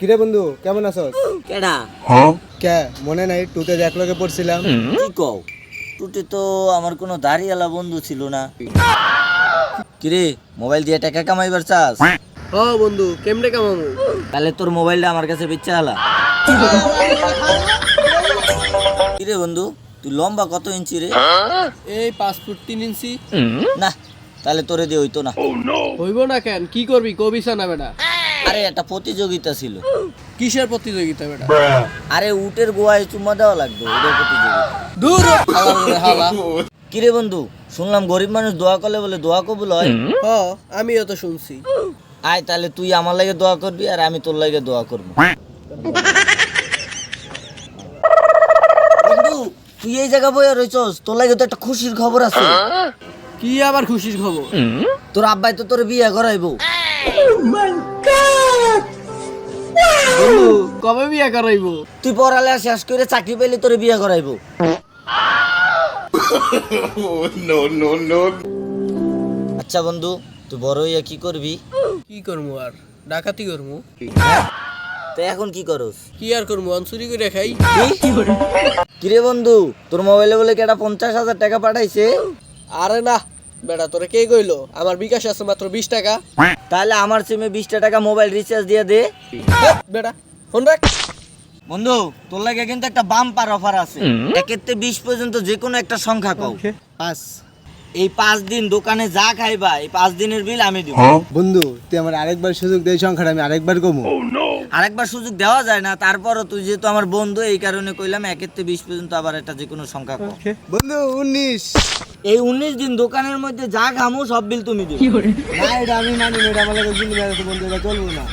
কিরে বন্ধু কেমন আছস? কেডা? কে? মনে নাই টুতে এক লগে পড়ছিলাম। কি কও? টুটি তো আমার কোনো দাড়িওয়ালা বন্ধু ছিল না। কিরে মোবাইল দিয়ে টাকা কামাইবার চাস? হ বন্ধু কেমনে কামামু তাহলে তোর মোবাইলটা আমার কাছে বেচা হালা কিরে বন্ধু তুই লম্বা কত ইঞ্চি রে? এই পাঁচ ফুট তিন ইঞ্চি। না তাহলে তোরে দিয়ে হইতো না। হইব না কেন? কি করবি? কবিসা না বেটা। আরে একটা প্রতিযোগিতা ছিল। কিসের প্রতিযোগিতা বেটা? আরে উটের গোয়ায় চুম্মা দেওয়া লাগবে ওদের প্রতিযোগিতা। দূর! হালা কিরে বন্ধু শুনলাম গরিব মানুষ দোয়া করলে বলে দোয়া কবুল হয়। হ আমিও তো শুনছি। আয় তাহলে তুই আমার লাগে দোয়া করবি আর আমি তোর লাগে দোয়া করব। বন্ধু তুই এই জায়গা বইয়া রয়েছস তোর লাগে তো একটা খুশির খবর আছে। কি আবার খুশির খবর? তোর আব্বাই তো তোর বিয়ে করাইবো। কবে বিয়া করাইব? তুই পড়ালেখা শেষ করে চাকরি পেলে তোর বিয়ে করাইবো। আচ্ছা বন্ধু তুই বড় হইয়া কি করবি? কি করব আর? ডাকাতি করব তো এখন কি করস? কি আর করব অন চুরি করে খাই। কিরে বন্ধু তোর মোবাইলে বলে কি একটা পঞ্চাশ হাজার টাকা পাঠাইছে? আরে না বেটা তোরে কে কইলো? আমার বিকাশ আছে মাত্র বিশ টাকা। তাহলে আমার সিমে বিশটা টাকা মোবাইল রিচার্জ দিয়ে দে। বেটা ফোন রাখ। বন্ধু তোর লাগে কিন্তু একটা বাম্পার অফার আছে। একের থেকে বিশ পর্যন্ত যে কোনো একটা সংখ্যা কও। পাস এই পাঁচ দিন দোকানে যা খাইবা এই পাঁচ দিনের বিল আমি দিব। বন্ধু তুই আমার আরেকবার সুযোগ দেই সংখ্যাটা আমি আরেকবার কমু। আরেকবার সুযোগ দেওয়া যায় না তারপরও তুই যেহেতু আমার বন্ধু এই কারণে কইলাম একের থেকে বিশ পর্যন্ত আবার একটা যে কোনো সংখ্যা বন্ধু উনিশ। এই উনিশ দিন দোকানের মধ্যে যা ঘামো সব বিল তুমি দিবে। না এটা আমি মানি না এটা আমার কিন্তু বন্ধু এটা চলবো না।